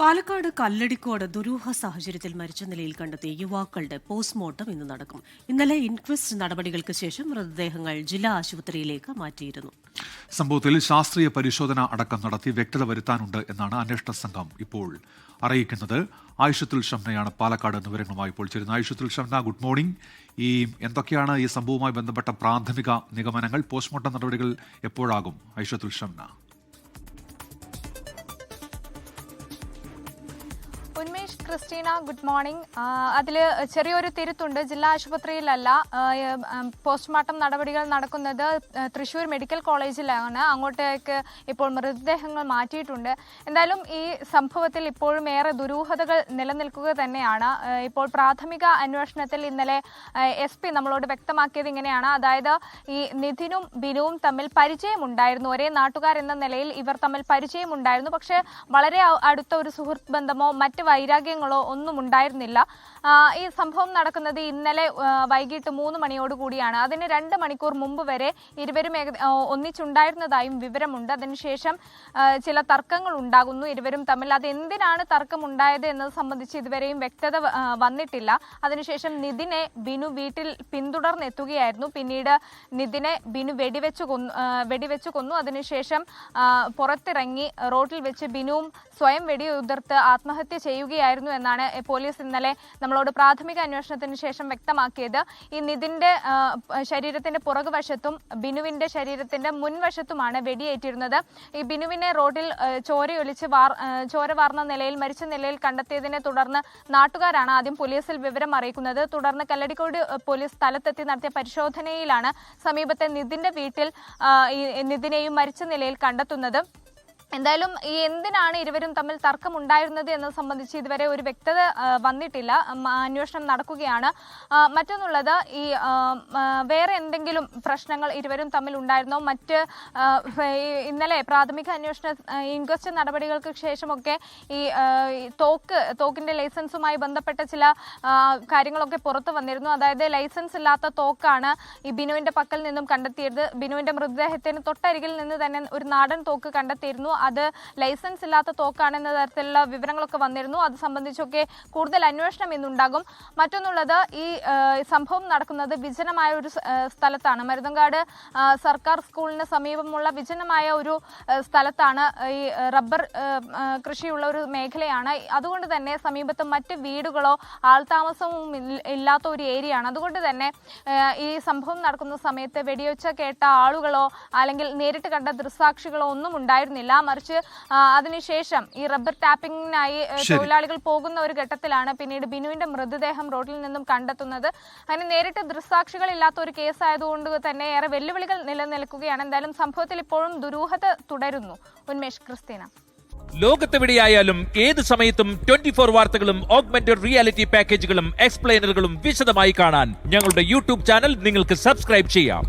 പാലക്കാട് കല്ലടിക്കോട് ദുരൂഹ സാഹചര്യത്തിൽ മരിച്ച നിലയിൽ കണ്ടെത്തിയ യുവാക്കളുടെ പോസ്റ്റ്മോർട്ടം ഇന്ന് നടക്കും. ഇന്നലെ ഇൻക്വസ്റ്റ് നടപടികൾക്ക് ശേഷം മൃതദേഹങ്ങൾ ജില്ലാ ആശുപത്രിയിലേക്ക് മാറ്റിയിരുന്നു. സംഭവത്തിൽ ശാസ്ത്രീയ പരിശോധന അടക്കം നടത്തി വ്യക്തത വരുത്താനുണ്ട് എന്നാണ് അന്വേഷണ സംഘം ഇപ്പോൾ അറിയിക്കുന്നത്. ആയിഷത്തുൽ ഷംനയാണ് പാലക്കാട് വിവരങ്ങളുമായി ഇപ്പോൾ ചേരുന്നത്. ആയിഷത്തുൽ ഷംന ഗുഡ് മോർണിംഗ് ഈ എന്തൊക്കെയാണ് ഈ സംഭവവുമായി ബന്ധപ്പെട്ട പ്രാഥമിക നിഗമനങ്ങൾ? പോസ്റ്റ്മോർട്ടം നടപടികൾ എപ്പോഴാകും? Ayishathul Shamna. Unmesh Christina good morning അതിൽ ചെറിയൊരു തിരുത്തുണ്ട്. ജില്ലാ ആശുപത്രിയിലല്ല പോസ്റ്റ്മോർട്ടം നടപടികൾ നടക്കുന്നത് തൃശ്ശൂർ മെഡിക്കൽ കോളേജിലാണ്. അങ്ങോട്ടേക്ക് ഇപ്പോൾ മൃതദേഹങ്ങൾ മാറ്റിയിട്ടുണ്ട്. എന്തായാലും ഈ സംഭവത്തിൽ ഇപ്പോഴും ഏറെ ദുരൂഹതകൾ നിലനിൽക്കുക തന്നെയാണ്. ഇപ്പോൾ പ്രാഥമിക അന്വേഷണത്തിൽ ഇന്നലെ എസ് പി നമ്മളോട് വ്യക്തമാക്കിയത് ഇങ്ങനെയാണ്. അതായത് ഈ നിധിനും ബിനുവും തമ്മിൽ പരിചയമുണ്ടായിരുന്നു. ഒരേ നാട്ടുകാർ എന്ന നിലയിൽ ഇവർ തമ്മിൽ പരിചയമുണ്ടായിരുന്നു. പക്ഷേ വളരെ അടുത്ത ഒരു സുഹൃത്ത് ബന്ധമോ മറ്റ് വൈരാഗ്യങ്ങളോ ഒന്നും ഉണ്ടായിരുന്നില്ല. ഈ സംഭവം നടക്കുന്നത് ഇന്നലെ വൈകിട്ട് മൂന്ന് മണിയോട് കൂടിയാണ്. അതിന് രണ്ട് മണിക്കൂർ മുമ്പ് വരെ ഇരുവരും ഒന്നിച്ചുണ്ടായിരുന്നതായും വിവരമുണ്ട്. അതിനുശേഷം ചില തർക്കങ്ങൾ ഉണ്ടാകുന്നു. ഇരുവരും തമ്മിൽ അത് എന്തിനാണ് തർക്കം ഉണ്ടായത് എന്നത് സംബന്ധിച്ച് ഇതുവരെയും വ്യക്തത വന്നിട്ടില്ല. അതിനുശേഷം നിതിനെ ബിനു വീട്ടിൽ പിന്തുടർന്നെത്തുകയായിരുന്നു. പിന്നീട് നിതിനെ ബിനു വെടിവെച്ച് കൊന്നു വെടിവെച്ച് കൊന്നു. അതിനുശേഷം പുറത്തിറങ്ങി റോഡിൽ വെച്ച് ബിനുവും സ്വയം വെടിയുതിർത്ത് ആത്മഹത്യ ചെയ്യുകയായിരുന്നു എന്നാണ് പോലീസ് ഇന്നലെ നമ്മളോട് പ്രാഥമിക അന്വേഷണത്തിന് ശേഷം വ്യക്തമാക്കിയത്. ഈ നിതിന്റെ ശരീരത്തിന്റെ പുറകുവശത്തും ബിനുവിന്റെ ശരീരത്തിന്റെ മുൻവശത്തുമാണ് വെടിയേറ്റിരുന്നത്. ഈ ബിനുവിനെ റോഡിൽ ചോരയൊലിച്ച് ചോര വാർന്ന നിലയിൽ മരിച്ച നിലയിൽ കണ്ടെത്തിയതിനെ തുടർന്ന് നാട്ടുകാരാണ് ആദ്യം പോലീസിൽ വിവരം അറിയിക്കുന്നത്. തുടർന്ന് കല്ലടിക്കോട് പോലീസ് സ്ഥലത്തെത്തി നടത്തിയ പരിശോധനയിലാണ് സമീപത്തെ നിതിന്റെ വീട്ടിൽ നിതിനെയും മരിച്ച നിലയിൽ കണ്ടെത്തുന്നത്. എന്തായാലും ഈ എന്തിനാണ് ഇരുവരും തമ്മിൽ തർക്കമുണ്ടായിരുന്നത് എന്നത് സംബന്ധിച്ച് ഇതുവരെ ഒരു വ്യക്തത വന്നിട്ടില്ല. അന്വേഷണം നടക്കുകയാണ്. മറ്റൊന്നുള്ളത് ഈ വേറെ എന്തെങ്കിലും പ്രശ്നങ്ങൾ ഇരുവരും തമ്മിൽ ഉണ്ടായിരുന്നോ? മറ്റ് ഇന്നലെ പ്രാഥമിക അന്വേഷണ ഇൻക്വസ്റ്റ് നടപടികൾക്ക് ശേഷമൊക്കെ ഈ തോക്ക് തോക്കിന്റെ ലൈസൻസുമായി ബന്ധപ്പെട്ട ചില കാര്യങ്ങളൊക്കെ പുറത്തു വന്നിരുന്നു. അതായത് ലൈസൻസ് ഇല്ലാത്ത തോക്കാണ് ഈ ബിനുവിന്റെ പക്കൽ നിന്നും കണ്ടെത്തിയത്. ബിനുവിന്റെ മൃതദേഹത്തിന് തൊട്ടരികിൽ നിന്ന് തന്നെ ഒരു നാടൻ തോക്ക് കണ്ടെത്തിയിരുന്നു. അത് ലൈസൻസ് ഇല്ലാത്ത തോക്കാണെന്ന തരത്തിലുള്ള വിവരങ്ങളൊക്കെ വന്നിരുന്നു. അത് സംബന്ധിച്ചൊക്കെ കൂടുതൽ അന്വേഷണം ഇന്നുണ്ടാകും. മറ്റൊന്നുള്ളത് ഈ സംഭവം നടക്കുന്നത് വിജനമായ ഒരു സ്ഥലത്താണ്. മരുതങ്കാട് സർക്കാർ സ്കൂളിന് സമീപമുള്ള വിജനമായ ഒരു സ്ഥലത്താണ് ഈ റബ്ബർ കൃഷിയുള്ള ഒരു മേഖലയാണ്. അതുകൊണ്ട് തന്നെ സമീപത്ത് മറ്റ് വീടുകളോ ആൾതാമസവും ഇല്ലാത്ത ഒരു ഏരിയയാണ്. അതുകൊണ്ട് തന്നെ ഈ സംഭവം നടക്കുന്ന സമയത്ത് വെടിയൊച്ച കേട്ട ആളുകളോ അല്ലെങ്കിൽ നേരിട്ട് കണ്ട ദൃസാക്ഷികളോ ഒന്നും ഉണ്ടായിരുന്നില്ല. മറിച്ച് അതിനുശേഷം ഈ റബ്ബർ ടാപ്പിംഗിനായി തൊഴിലാളികൾ പോകുന്ന ഒരു ഘട്ടത്തിലാണ് പിന്നീട് ബിനുവിന്റെ മൃതദേഹം റോഡിൽ നിന്നും കണ്ടെത്തുന്നത്. അങ്ങനെ നേരിട്ട് ദൃസാക്ഷികൾ ഇല്ലാത്ത ഒരു കേസ് ആയതുകൊണ്ട് തന്നെ ഏറെ വെല്ലുവിളികൾ നിലനിൽക്കുകയാണ്. എന്തായാലും സംഭവത്തിൽ ഇപ്പോഴും ദുരൂഹത തുടരുന്നു. ഉന്മേഷ് ക്രിസ്തീന ലോകത്തെവിടെയായാലും ഏത് സമയത്തും ട്വന്റി ഫോർ വാർത്തകളും ഓഗ്മെന്റഡ് റിയാലിറ്റി പാക്കേജുകളും എക്സ്പ്ലെയിനറുകളും വിശദമായി കാണാൻ ഞങ്ങളുടെ യൂട്യൂബ് ചാനൽ നിങ്ങൾക്ക് സബ്സ്ക്രൈബ് ചെയ്യാം.